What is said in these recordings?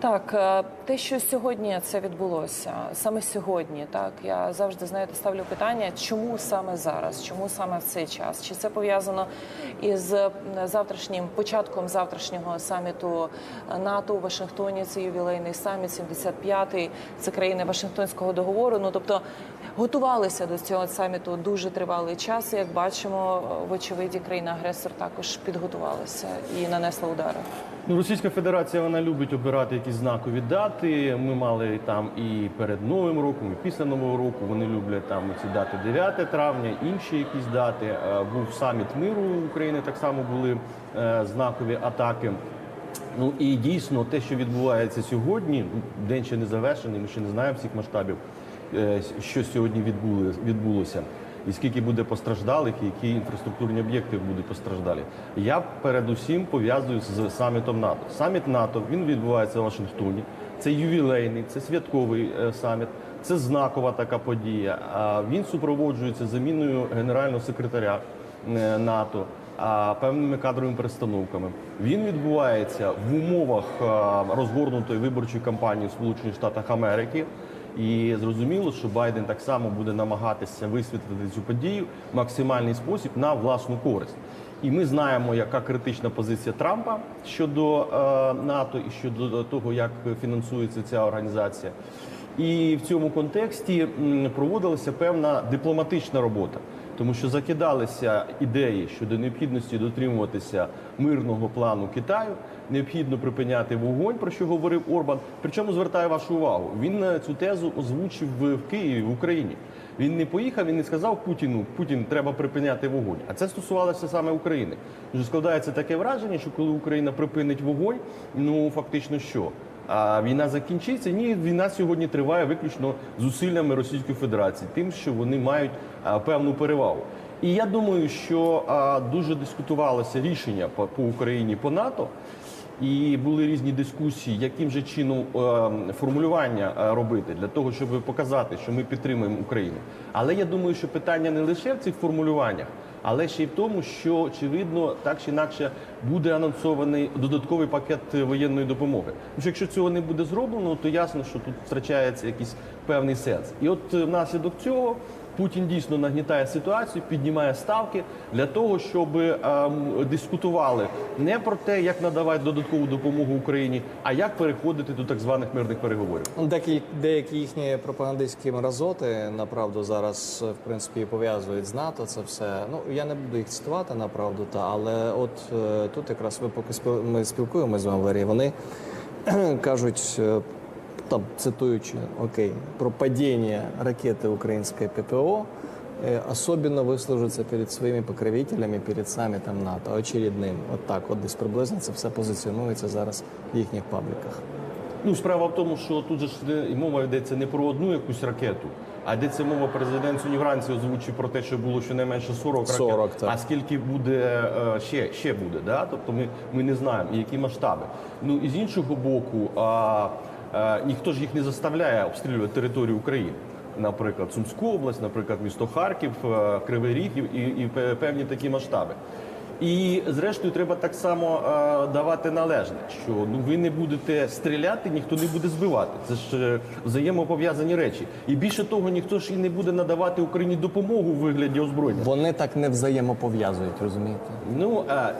Так, е, те, що сьогодні це відбулося, саме сьогодні, так я завжди знаєте, ставлю питання, чому саме зараз, чому саме в цей час? Чи це пов'язано із завтрашнім початком завтрашнього саміту НАТО у Вашингтоні? Це ювілейний саміт, 75-й, це країни Вашингтонського договору. Ну тобто готувалися до цього саміту дуже тривалий час. І, Як бачимо, вочевиді країна-агресор також підготувалася і нанесла удари. Ну, Російська Федерація вона любить обирати якісь знакові дати. Ми мали там і перед Новим роком, і після Нового року. Вони люблять там ці дати 9 травня, інші якісь дати. Е, Був саміт миру України. Так само були е, знакові атаки. Ну і дійсно те, що відбувається сьогодні, ну, день ще не завершений. Ми ще не знаємо всіх масштабів, що сьогодні відбулося. І скільки буде постраждалих, і які інфраструктурні об'єкти будуть постраждалі. Я передусім пов'язую з самітом НАТО. Саміт НАТО він відбувається в Вашингтоні. Це ювілейний, це святковий е, саміт, це знакова така подія. Він супроводжується заміною генерального секретаря е, НАТО. Певними кадровими перестановками він відбувається в умовах розгорнутої виборчої кампанії в Сполучених Штатах Америки. І зрозуміло, що Байден так само буде намагатися висвітлити цю подію в максимальний спосіб на власну користь. І ми знаємо, яка критична позиція Трампа щодо е, НАТО і щодо того, як фінансується ця організація. І в цьому контексті проводилася певна дипломатична робота, тому що закидалися ідеї щодо необхідності дотримуватися мирного плану Китаю, необхідно припиняти вогонь, про що говорив Орбан. Причому звертаю вашу увагу, він цю тезу озвучив в Києві в Україні. Він не поїхав, він не сказав Путіну, Путін треба припиняти вогонь. А це стосувалося саме України. Вже складається таке враження, що коли Україна припинить вогонь, ну фактично що? А війна закінчиться? Ні, війна сьогодні триває виключно зусиллями Російської Федерації, тим, що вони мають певну перевагу. І я думаю, що дуже дискутувалося рішення по, по Україні по НАТО. І були різні дискусії, яким же чином е, формулювання е, робити для того, щоб показати, що ми підтримуємо Україну. Але я думаю, що питання не лише в цих формулюваннях, але ще й в тому, що очевидно так чи інакше буде анонсований додатковий пакет воєнної допомоги. Тому що якщо цього не буде зроблено, то ясно, що тут втрачається якийсь певний сенс. І от е, внаслідок цього. Путін дійсно нагнітає ситуацію, піднімає ставки для того, щоб ем, дискутували не про те, як надавати додаткову допомогу Україні, а як переходити до так званих мирних переговорів. Деякі, деякі їхні пропагандистські мразоти направду зараз в принципі пов'язують з НАТО. Це все. Ну я не буду їх цитувати направду, та але от е, тут якраз ви поки спіл... ми спілкуємося з вами, Валерій, Вони кажуть, е, там цитуючи окей, про падіння ракети української ППО. э, Особенно выслужиться перед своїми покровителями, перед самітом НАТО, очередним. От так, от десь приблизно це все позиціонується зараз в їхніх пабліках. Ну, справа в тому, що тут же ж не- мова йдеться не про одну якусь ракету, а йдеться мова президент сьогодні вранці озвучив про те, що було щонайменше 40 ракет. 40, так. А скільки буде е, ще, ще буде, да? тобто ми, ми не знаємо, які масштаби. Ну і з іншого боку, а, ніхто ж їх не заставляє обстрілювати територію України. Наприклад, Сумську область, наприклад, місто Харків, е, Кривий Ріг і, і певні такі масштаби. І зрештою треба так само е, давати належне, що ну ви не будете стріляти, ніхто не буде збивати. Це ж е, взаємопов'язані речі. І більше того, ніхто ж і не буде надавати Україні допомогу у вигляді озброєння. Вони так не взаємопов'язують, розумієте? Ну е,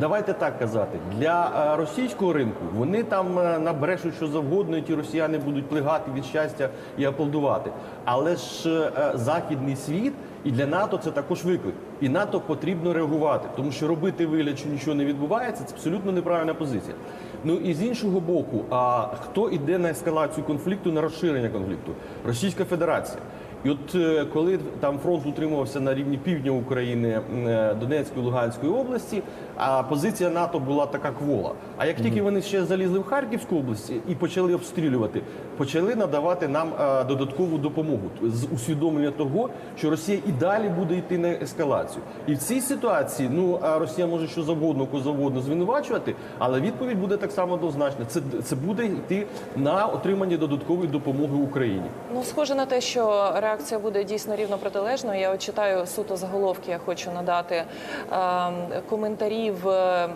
давайте так казати. Для е, російського ринку вони там е, набрешуть що завгодно, і ті росіяни будуть плигати від щастя і аплодувати. Але ж е, західний світ і для НАТО це також виклик. І НАТО потрібно реагувати, тому що робити вигляд, що нічого не відбувається, це абсолютно неправильна позиція. Ну і з іншого боку, а хто йде на ескалацію конфлікту, на розширення конфлікту? Російська Федерація. І от е, коли там фронт утримувався на рівні півдня України, Донецької та Луганської області, а позиція НАТО була така квола. А як тільки вони ще залізли в Харківську область і почали обстрілювати, почали надавати нам е, додаткову допомогу з усвідомлення того, що Росія і далі буде йти на ескалацію. І в цій ситуації ну а Росія може що завгодно, кого завгодно звинувачувати, але відповідь буде так само однозначна. Це, це буде йти на отримання додаткової допомоги Україні. Ну, схоже на те, що реакція буде дійсно рівно протилежною. Я от читаю суто заголовки. Я хочу надати ем, коментарів е,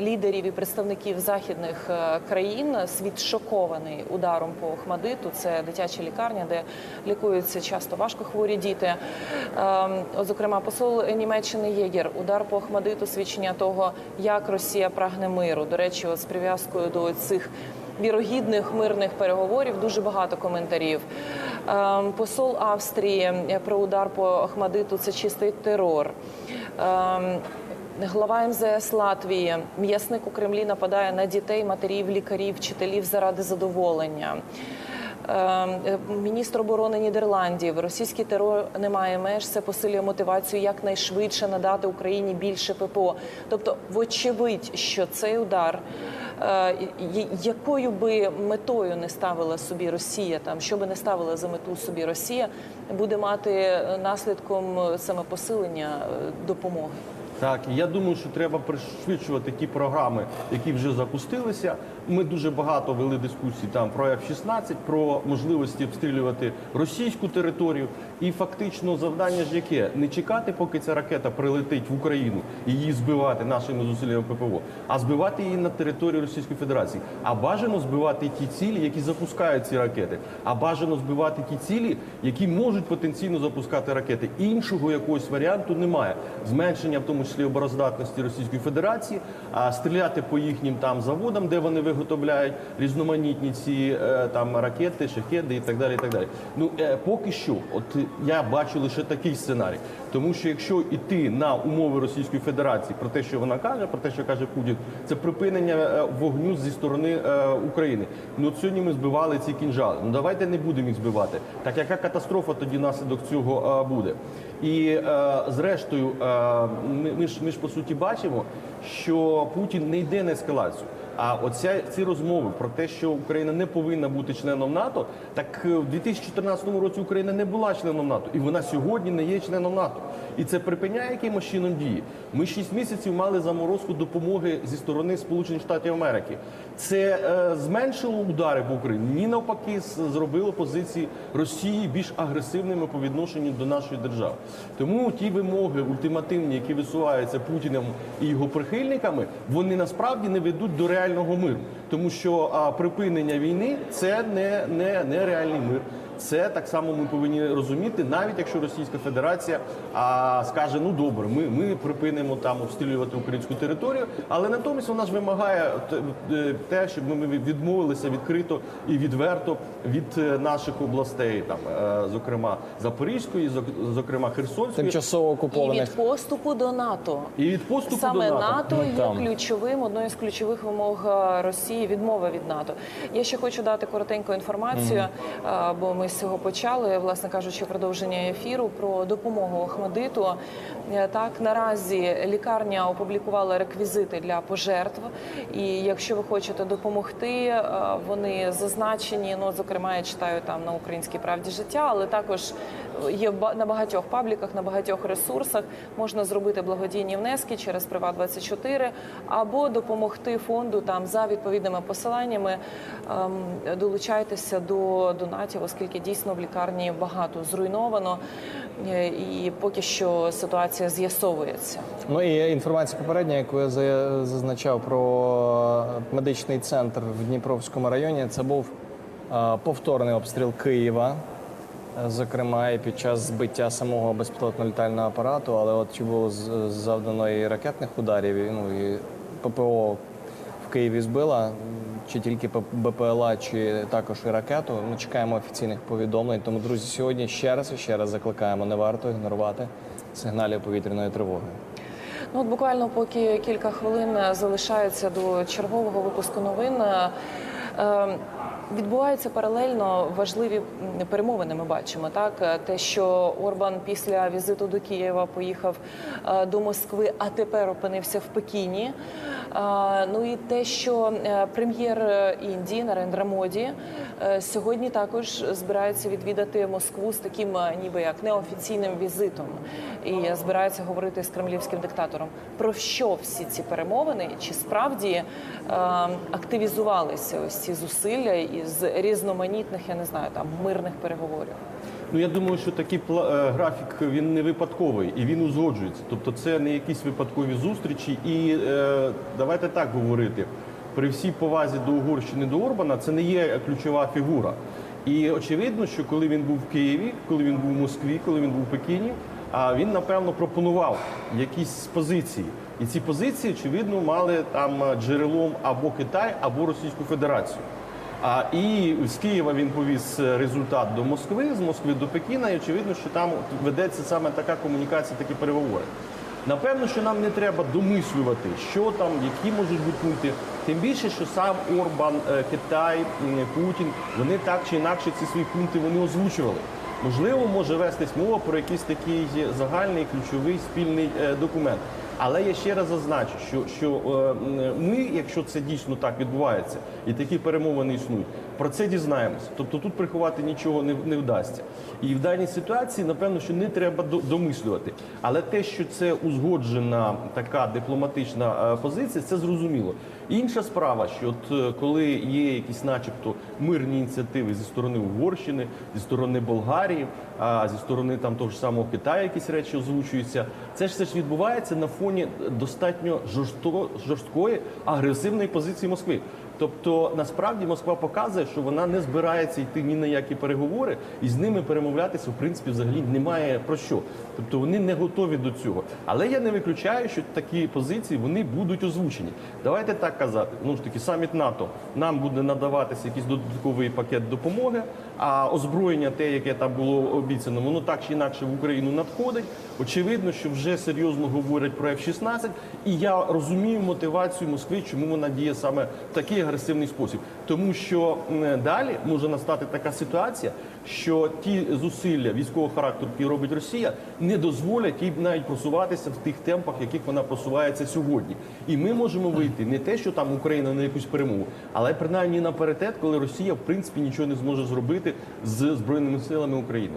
лідерів і представників західних е, країн світ шокований ударом по Охмадиту. Це дитяча лікарня, де лікуються часто важкохворі діти. Ем, Зокрема, посол Німеччини Єгер, удар по Охмадиту, свідчення того, як Росія прагне миру. До речі, з прив'язкою до цих вірогідних мирних переговорів дуже багато коментарів. Ем, Посол Австрії е, про удар по Ахмадиту це чистий терор. Глава МЗС Латвії, м'ясник у Кремлі нападає на дітей, матерів, лікарів, вчителів заради задоволення. Міністр оборони Нідерландів, російський терор не має меж. Це посилює мотивацію якнайшвидше надати Україні більше ППО. Тобто, вочевидь, що цей удар, е, якою би метою не ставила собі Росія, там що би не ставила за мету собі Росія, буде мати е, наслідком е, саме посилення допомоги. Так, я думаю, що треба пришвидшувати ті програми, які вже запустилися. Ми дуже багато вели дискусій там про F-16, про можливості обстрілювати російську територію. І фактично завдання ж яке не чекати, поки ця ракета прилетить в Україну і її збивати нашими зусиллями ППО, а збивати її на території Російської Федерації. А бажано збивати ті цілі, які запускають ці ракети. А бажано збивати ті цілі, які можуть потенційно запускати ракети. Іншого якогось варіанту немає. Зменшення, в тому числі обороздатності Російської Федерації, а стріляти по їхнім там заводам, де вони виготовляють різноманітні ці е, там ракети, шахеди і так далі. І так далі. Ну е, поки що, от я бачу лише такий сценарій. Тому що якщо йти на умови Російської Федерації про те, що вона каже, про те, що каже Путін, це припинення е, вогню зі сторони України. Ну от сьогодні ми збивали ці кінжали. Ну давайте не будемо їх збивати. Так яка катастрофа тоді наслідок цього буде? І зрештою, ми, ж ми ж по суті бачимо, що Путін не йде на ескалацію. А оця ці розмови про те, що Україна не повинна бути членом НАТО, так е, в 2014 році Україна не була членом НАТО, і вона сьогодні не є членом НАТО. І це припиняє якимось чином дії. Ми 6 місяців мали заморозку допомоги зі сторони Сполучених Штатів Америки. Це е, зменшило удари по Україні. Ні, навпаки, зробило позиції Росії більш агресивними по відношенню до нашої держави. Тому ті вимоги ультимативні, які висуваються Путіним і його прихильниками, вони насправді не ведуть до реального миру, тому що а, припинення війни це не, не, не реальний мир. Це так само ми повинні розуміти, навіть якщо Російська Федерація а, скаже, ну добре, ми, ми припинимо там обстрілювати українську територію, але натомість вона ж вимагає е, те, щоб ми відмовилися відкрито і відверто від е, наших областей, там е, зокрема Запорізької, зок- зокрема Херсонської, Тимчасово І від поступу до НАТО. і від поступу Саме до НАТО. НАТО Ну, є там. ключовим, одною з ключових вимог е, Росії відмова від НАТО. Я ще хочу дати коротеньку інформацію, е, бо ми з цього почали, власне кажучи, продовження ефіру про допомогу Охмадиту. Е, Так, наразі лікарня опублікувала реквізити для пожертв, і якщо ви хочете допомогти, вони зазначені. Ну, зокрема, я читаю там на українській правді життя, але також є на багатьох пабліках, на багатьох ресурсах. Можна зробити благодійні внески через Приват 24 або допомогти фонду там за відповідними посиланнями. Ем, Долучайтеся до донатів, оскільки дійсно в лікарні багато зруйновано, е, і поки що ситуація з'ясовується. Ну і інформація попередня, яку я за- зазначав про медичний центр в Дніпровському районі, це був е, повторний обстріл Києва, зокрема і під час збиття самого безпілотного літального апарату. Але от чи було завдано і ракетних ударів, і, ну і ППО Києві збила, чи тільки БПЛА, чи також і ракету. Ми чекаємо офіційних повідомлень. Тому, друзі, сьогодні ще раз і ще раз закликаємо, не варто ігнорувати сигналів повітряної тривоги. Ну от буквально поки кілька хвилин залишається до чергового випуску новин. е, е, Відбуваються паралельно важливі перемовини. Ми бачимо так, Е, те, що Орбан після візиту до Києва поїхав е, до Москви, а тепер опинився в Пекіні. Е, Ну і те, що прем'єр Індії Нарендра Моді сьогодні також збирається відвідати Москву з таким, ніби як неофіційним візитом, і збирається говорити з кремлівським диктатором. Про що всі ці перемовини? Чи справді активізувалися ось ці зусилля із різноманітних, я не знаю, там мирних переговорів? Ну я думаю, що такий е, графік він не випадковий і він узгоджується. Тобто, це не якісь випадкові зустрічі. І е, давайте так говорити. При всій повазі до Угорщини до Орбана це не є ключова фігура. І очевидно, що коли він був в Києві, коли він був в Москві, коли він був в Пекіні, а він напевно пропонував якісь позиції. І ці позиції, очевидно, мали там е, джерелом або Китай, або Російську Федерацію. А і з Києва він повіз е, результат до Москви, з Москви до Пекіна, і очевидно, що там ведеться саме така комунікація, такі переговори. Напевно, що нам не треба домислювати, що там, які можуть бути пункти. Тим більше, що сам Орбан, е, Китай, Путін, вони так чи інакше ці свої пункти вони озвучували. Можливо, може вестись мова про якийсь такий загальний ключовий спільний е, документ. Але я ще раз зазначу, що, що е, ми, якщо це дійсно так відбувається, і такі перемовини існують, про це дізнаємося. Тобто тут приховати нічого не, не вдасться. І в даній ситуації, напевно, що не треба домислювати. Але те, що це узгоджена така дипломатична е, позиція, це зрозуміло. Інша справа, що от е, коли є якісь, начебто, мирні ініціативи зі сторони Угорщини, зі сторони Болгарії, а зі сторони там того ж самого Китаю, якісь речі озвучуються, це ж все ж відбувається на фоні достатньо жорсто, жорсткої агресивної позиції Москви. Тобто, насправді Москва показує, що вона не збирається йти ні на які переговори, і з ними перемовлятися в принципі взагалі немає про що. Тобто вони не готові до цього. Але я не виключаю, що такі позиції вони будуть озвучені. Давайте так казати. Ну ж таки, саміт НАТО нам буде надаватися якийсь додатковий пакет допомоги. А озброєння, те, яке там було обіцяно, воно так чи інакше в Україну надходить. Очевидно, що вже серйозно говорять про F-16, і я розумію мотивацію Москви, чому вона діє саме в такий агресивний спосіб. Тому що далі може настати така ситуація, що ті зусилля військового характеру, які робить Росія, не дозволять їй навіть просуватися в тих темпах, яких вона просувається сьогодні. І ми можемо вийти не те, що там Україна на якусь перемогу, але принаймні на паритет, коли Росія в принципі нічого не зможе зробити з збройними силами України.